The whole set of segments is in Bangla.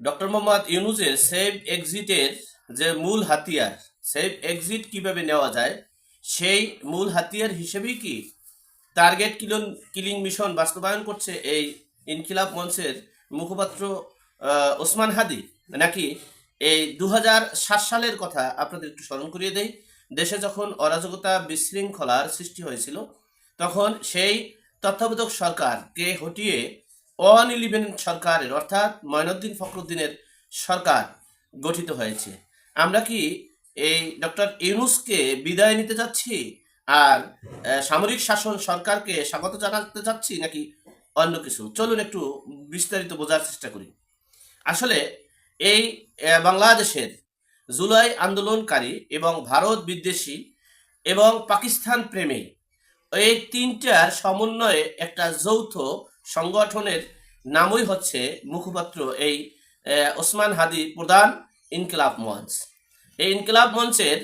ডক্টর মোহাম্মদ ইউনুজের সেভ এক্সিটের যে মূল হাতিয়ার, সেভ এক্সিট কীভাবে নেওয়া যায়, সেই মূল হাতিয়ার হিসেবেই কি টার্গেট কিলন কিলিং মিশন বাস্তবায়ন করছে এই ইনকিলাব মঞ্চের মুখপাত্র ওসমান হাদি? নাকি এই দু সালের কথা আপনাদের একটু স্মরণ করিয়ে দেই, দেশে যখন অরাজকতা বিশৃঙ্খলার সৃষ্টি হয়েছিল, তখন সেই তত্ত্বাবধায়ক সরকারকে হটিয়ে অন ইলেভেন সরকারের, অর্থাৎ ময়নুদ্দিন ফখরুদ্দিনের সরকার গঠিত হয়েছে। আমরা কি এই ডক্টর ইউনুসকে বিদায় নিতে যাচ্ছি আর সামরিক শাসন সরকারকে স্বাগত জানাতে যাচ্ছি নাকি অন্য কিছু? চলুন একটু বিস্তারিত বোঝার চেষ্টা করি। আসলে এই বাংলাদেশের জুলাই আন্দোলনকারী এবং ভারত বিদ্বেষী এবং পাকিস্তান প্রেমী, এই তিনটার সমন্বয়ে একটা যৌথ সংগঠনের নামই হচ্ছে মুখপাত্র এই ওসমান হাদি প্রধান ইনকিলাব মঞ্চ। এই ইনকিলাব মঞ্চের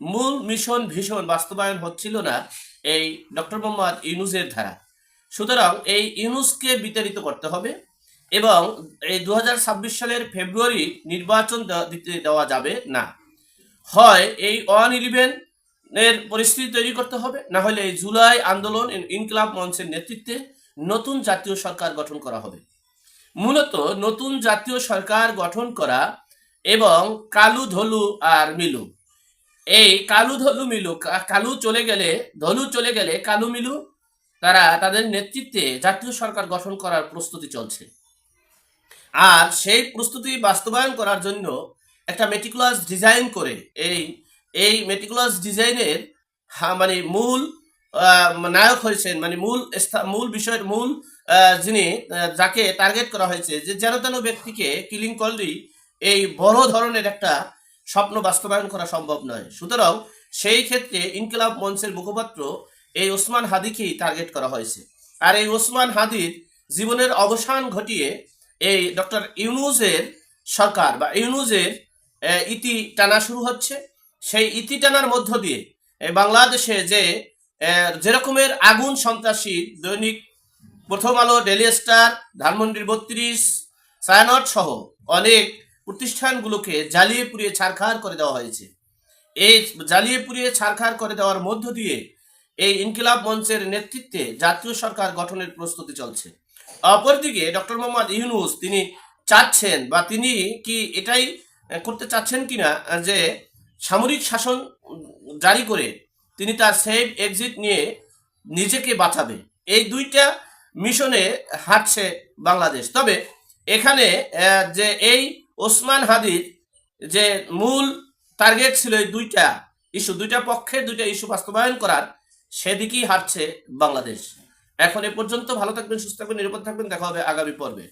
মূল মিশন ভীষণ বাস্তবায়ন হচ্ছিল না এই ডক্টর মোহাম্মদ ইউনুসের ধারা সুতরাং এই ইউনুসকে বিতাড়িত করতে হবে এবং এই দু হাজার ছাব্বিশ সালের ফেব্রুয়ারি নির্বাচন দিতে দেওয়া যাবে না। হয় এই ওয়ান ইলেভেন এর পরিস্থিতি তৈরি করতে হবে, না হলে এই জুলাই আন্দোলন ইন- ইনকিলাব মঞ্চের নেতৃত্বে নতুন জাতীয় সরকার গঠন করা হবে। মূলত নতুন জাতীয় সরকার গঠন করা এবং কালু ধলু আর মিলু। এই কালু ধলু মিলু কালু চলে গেলে, ধলু চলে গেলে কালু মিলু, তারা তাদের নেতৃত্বে জাতীয় সরকার গঠন করার প্রস্তুতি চলছে। আর সেই প্রস্তুতি বাস্তবায়ন করার জন্য একটা মেটিকুলাস ডিজাইন করে, এই এই মেটিকুলাস ডিজাইনের মানে মূল নায়ক হয়েছেন মানে মূল মূল বিষয়ের মূল যিনি যাকে টার্গেট করা হয়েছে, যে যেন তেন ব্যক্তিকে কিলিং করলেই এই বড় ধরনের একটা স্বপ্ন বাস্তবায়ন করা সম্ভব নয়। সুতরাং সেই ক্ষেত্রে ইনকিলাব মঞ্চের মুখপাত্র এই ওসমান হাদিকেই টার্গেট করা হয়েছে। আর এই ওসমান হাদির জীবনের অবসান ঘটিয়ে এই ডক্টর ইউনুজের সরকার বা ইউনুজের ইতি টানা শুরু হচ্ছে। সেই ইতি টানার মধ্য দিয়ে বাংলাদেশে যে যেরকমের আগুন সন্ত্রাসী, দৈনিক প্রথম আলো ডেলি স্টার ধানমন্ডির বত্রিশ সায়ানট সহ অনেক প্রতিষ্ঠানগুলোকে জ্বালিয়ে পুড়িয়ে ছারখার করে দেওয়া হয়েছে। এই জ্বালিয়ে পুড়িয়ে ছারখার করে দেওয়ার মধ্য দিয়ে এই ইনকিলাব মঞ্চের নেতৃত্বে জাতীয় সরকার গঠনের প্রস্তুতি চলছে। অপরদিকে ডক্টর মোহাম্মদ ইউনুস তিনি চাচ্ছেন বা তিনি কি এটাই করতে চাচ্ছেন কিনা, যে সামরিক শাসন জারি করে তিনি তার সেভ এক্সিট নিয়ে নিজেকে বাঁচাবে। এই দুইটা মিশনে হাঁটছে বাংলাদেশ। তবে এখানে যে এই ওসমান হাদির যে মূল টার্গেট ছিল এই দুইটা ইস্যু দুইটা পক্ষের দুইটা ইস্যু বাস্তবায়ন করার, সেদিকেই হাঁটছে বাংলাদেশ। এখন এ পর্যন্ত ভালো থাকবেন, সুস্থ থাকবেন, নিরাপদ থাকবেন। দেখা হবে আগামী পর্বে।